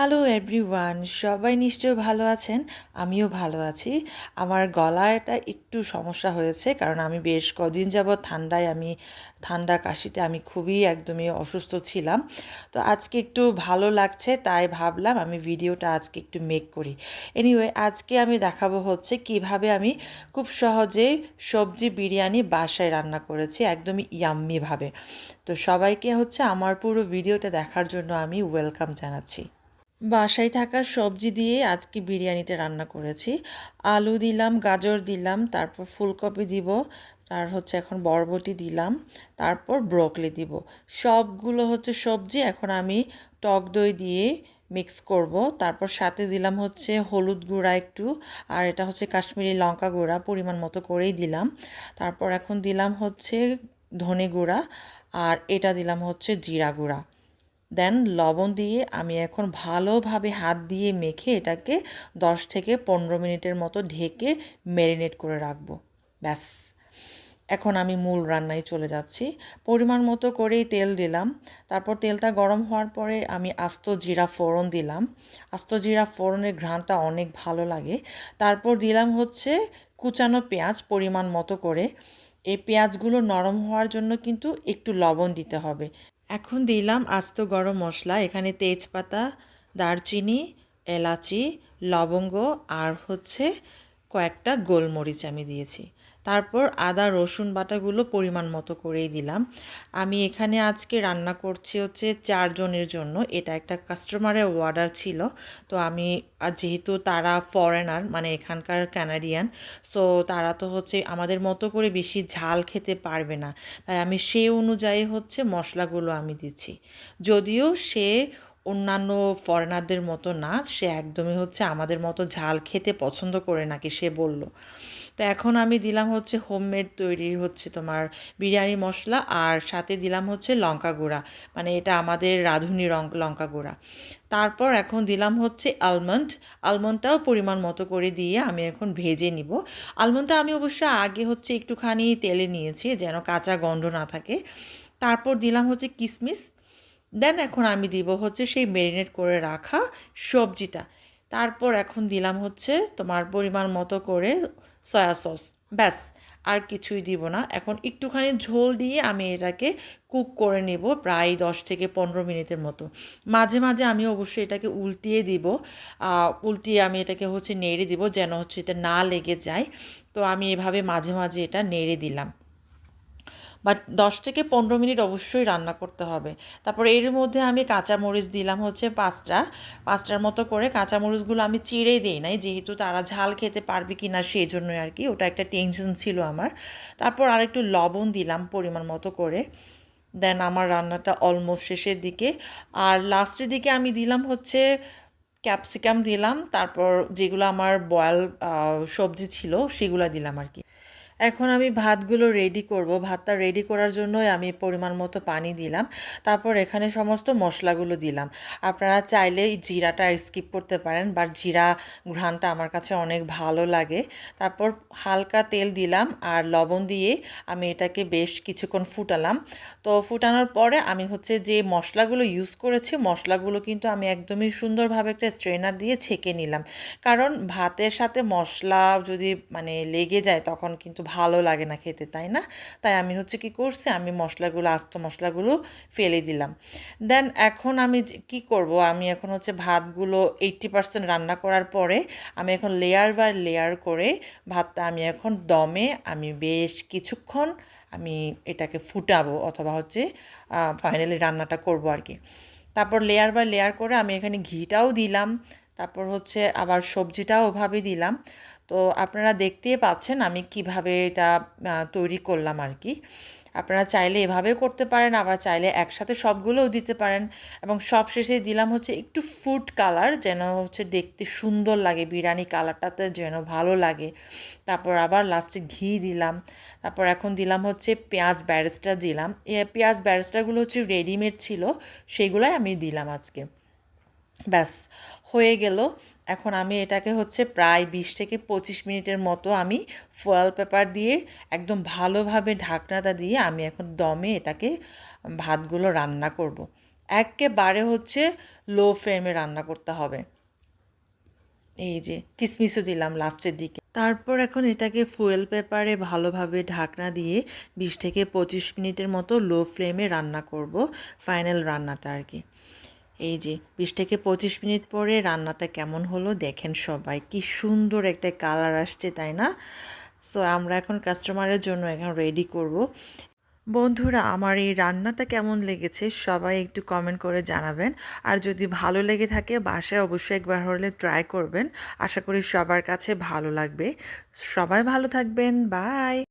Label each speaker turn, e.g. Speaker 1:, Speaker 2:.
Speaker 1: Hello everyone সবাই নিশ্চয় ভালো আছেন? আমিও ভালো আছি। আমার গলাটা একটু সমস্যা হয়েছে, কারণ আমি বেশ কদিন যাবৎ ঠান্ডায় আমি, ঠান্ডা কাশিতে আমি খুবই একদমই অসুস্থ ছিলাম। তো আজকে একটু ভালো লাগছে, তাই ভাবলাম আমি ভিডিওটা আজকে একটু মেক করি। এনিওয়ে আজকে আমি দেখাবো হচ্ছে কীভাবে আমি খুব সহজেই সবজি বিরিয়ানি বাসায় রান্না করেছি, একদমই ইয়াম্মিভাবে তো সবাইকে হচ্ছে আমার পুরো ভিডিওটা দেখার জন্য আমি ওয়েলকাম জানাচ্ছি। বাসায় থাকা সবজি দিয়ে আজকে বিরিয়ানিটা রান্না করেছি। আলু দিলাম, গাজর দিলাম, তারপর ফুলকপি দিব, আর হচ্ছে এখন বরবটি দিলাম, তারপর ব্রকলি দিব। সবগুলো হচ্ছে সবজি এখন আমি টক দই দিয়ে মিক্স করব। তারপর সাথে দিলাম হচ্ছে হলুদ গুঁড়া একটু, আর এটা হচ্ছে কাশ্মীরি লঙ্কা গুঁড়া পরিমাণ মতো করেই দিলাম। তারপর এখন দিলাম হচ্ছে ধনে গুঁড়া, আর এটা দিলাম হচ্ছে জিরা গুঁড়া। দেন লবণ দিয়ে আমি এখন ভালোভাবে হাত দিয়ে মেখে এটাকে দশ থেকে পনেরো মিনিটের মতো ঢেকে ম্যারিনেট করে রাখব। ব্যাস। এখন আমি মূল রান্নায় চলে যাচ্ছি। পরিমাণ মতো করেই তেল দিলাম। তারপর তেলটা গরম হওয়ার পরে আমি আস্ত জিরা ফোড়ন দিলাম। আস্ত জিরা ফোড়নের ঘ্রাণটা অনেক ভালো লাগে। তারপর দিলাম হচ্ছে কুচানো পেঁয়াজ পরিমাণ মতো করে। এই পেঁয়াজগুলো নরম হওয়ার জন্য কিন্তু একটু লবণ দিতে হবে। এখন দিলাম আস্ত গরম মশলা। এখানে তেজপাতা, দারচিনি, এলাচি, লবঙ্গ আর হচ্ছে কয়েকটা গোলমরিচ আমি দিয়েছি। তারপর আদা, রসুন বাটাগুলো পরিমাণ মতো করেই দিলাম। আমি এখানে আজকে রান্না করছি হচ্ছে চারজনের জন্য। এটা একটা কাস্টমারের অর্ডার ছিল। তো আমি যেহেতু তারা ফরেনার মানে এখানকার ক্যানাডিয়ান সো তারা তো হচ্ছে আমাদের মতো করে বেশি ঝাল খেতে পারবে না। তাই আমি সেই অনুযায়ী হচ্ছে মশলাগুলো আমি দিচ্ছি। যদিও সে অন্যান্য ফরেনারদের মতো না, সে একদমই হচ্ছে আমাদের মতো ঝাল খেতে পছন্দ করে নাকি সে বলল। তো এখন আমি দিলাম হচ্ছে হোমমেড তৈরি হচ্ছে তোমার বিরিয়ানি মশলা আর সাথে দিলাম হচ্ছে লঙ্কা গুঁড়া মানে এটা আমাদের রাঁধুনি রং, লঙ্কা গুঁড়া। তারপর এখন দিলাম হচ্ছে আলমন্ড আলমন্ডটাও পরিমাণ মতো করে দিয়ে আমি এখন ভেজে নিব। আলমন্ডটা আমি অবশ্য আগে হচ্ছে একটুখানি তেলে নিয়েছি যেন কাঁচা গন্ধ না থাকে। তারপর দিলাম হচ্ছে কিশমিশ দেন এখন আমি দিব হচ্ছে সেই মেরিনেট করে রাখা সবজিটা। তারপর এখন দিলাম হচ্ছে তোমার পরিমাণ মতো করে সয়া সস ব্যাস, আর কিছুই দিব না। এখন একটুখানি ঝোল দিয়ে আমি এটাকে কুক করে নেব প্রায় দশ থেকে পনেরো মিনিটের মতো। মাঝে মাঝে আমি অবশ্যই এটাকে উল্টিয়ে দিব। উল্টিয়ে আমি এটাকে হচ্ছে নেড়ে দিব যেন হচ্ছে এটা না লেগে যায়। তো আমি এভাবে মাঝে মাঝে এটা নেড়ে দিলাম। বাট দশ থেকে পনেরো মিনিট অবশ্যই রান্না করতে হবে। তারপর এর মধ্যে আমি কাঁচামরিচ দিলাম হচ্ছে পাঁচটা। পাঁচটার মতো করে কাঁচামরিচগুলো আমি চিড়ে দিই নাই, যেহেতু তারা ঝাল খেতে পারবে কি না সেই জন্যই আর কি, ওটা একটা টেনশন ছিল আমার। তারপর আরেকটু লবণ দিলাম পরিমাণ মতো করে। দেন আমার রান্নাটা অলমোস্ট শেষের দিকে। আর লাস্টের দিকে আমি দিলাম হচ্ছে ক্যাপসিকাম দিলাম, তারপর যেগুলো আমার বয়েল সবজি ছিল সেগুলো দিলাম আর কি। এখন আমি ভাতগুলো রেডি করব। ভাতটা রেডি করার জন্যই আমি পরিমাণ মতো পানি দিলাম। তারপর এখানে সমস্ত মশলাগুলো দিলাম। আপনারা চাইলে জিরাটা স্কিপ করতে পারেন বাট জিরা ঘ্রাণটা আমার কাছে অনেক ভালো লাগে। তারপর হালকা তেল দিলাম আর লবণ দিয়ে আমি এটাকে বেশ কিছুক্ষণ ফুটালাম। তো ফুটানোর পরে আমি হচ্ছে যে মশলাগুলো ইউজ করেছি, মশলাগুলো কিন্তু আমি একদমই সুন্দরভাবে একটা স্ট্রেনার দিয়ে ছেঁকে নিলাম। কারণ ভাতের সাথে মশলা যদি মানে লেগে যায় তখন কিন্তু ভালো লাগে না খেতে, তাই না? তাই আমি হচ্ছে কি করছি, আমি মশলাগুলো, আস্ত মশলাগুলো ফেলে দিলাম। দেন এখন আমি কি করব? আমি এখন হচ্ছে ভাতগুলো এইট্টি পার্সেন্ট রান্না করার পরে আমি এখন লেয়ার বাই লেয়ার করে ভাতটা আমি এখন দমে আমি বেশ কিছুক্ষণ আমি এটাকে ফুটাবো অথবা হচ্ছে ফাইনালি রান্নাটা করব আর কি তারপর লেয়ার বাই লেয়ার করে আমি এখানে ঘিটাও দিলাম, তারপর হচ্ছে আবার সবজিটাও ওভাবে দিলাম। তো আপনারা দেখতেই পাচ্ছেন আমি কীভাবে এটা তৈরি করলাম আর কি। আপনারা চাইলে এভাবেও করতে পারেন, আবার চাইলে একসাথে সবগুলোও দিতে পারেন এবং সব শেষে দিলাম হচ্ছে একটু ফুড কালার যেন হচ্ছে দেখতে সুন্দর লাগে, বিরিয়ানি কালারটাতে যেন ভালো লাগে। তারপর আবার লাস্টে ঘি দিলাম, তারপর এখন দিলাম হচ্ছে পেঁয়াজ ব্যারেস্টা দিলাম। পেঁয়াজ ব্যারেস্টাগুলো হচ্ছে রেডিমেড ছিল, সেগুলোই আমি দিলাম আজকে। ব্যাস, হয়ে গেল। এখন আমি এটাকে হচ্ছে প্রায় বিশ থেকে পঁচিশ মিনিটের মতো আমি ফয়েল পেপার দিয়ে একদম ভালোভাবে ঢাকনাটা দিয়ে আমি এখন দমে এটাকে ভাতগুলো রান্না করব। একেবারে হচ্ছে লো ফ্লেমে রান্না করতে হবে। এই যে কিসমিসও দিলাম লাস্টের দিকে। তারপর এখন এটাকে ফুয়েল পেপারে ভালোভাবে ঢাকনা দিয়ে বিশ থেকে পঁচিশ মিনিটের মতো লো ফ্লেমে রান্না করব ফাইনাল রান্নাটা আর কি। এই যে, বিশ থেকে পঁচিশ মিনিট পরে রান্নাটা কেমন হলো দেখেন সবাই, কি সুন্দর একটা কালার আসছে, তাই না? সো আমরা এখন কাস্টমারের জন্য এখন রেডি করব। বন্ধুরা, আমার এই রান্নাটা কেমন লেগেছে সবাই একটু কমেন্ট করে জানাবেন। আর যদি ভালো লেগে থাকে, বাসায় অবশ্যই একবার হলে ট্রাই করবেন। আশা করি সবার কাছে ভালো লাগবে। সবাই ভালো থাকবেন বাই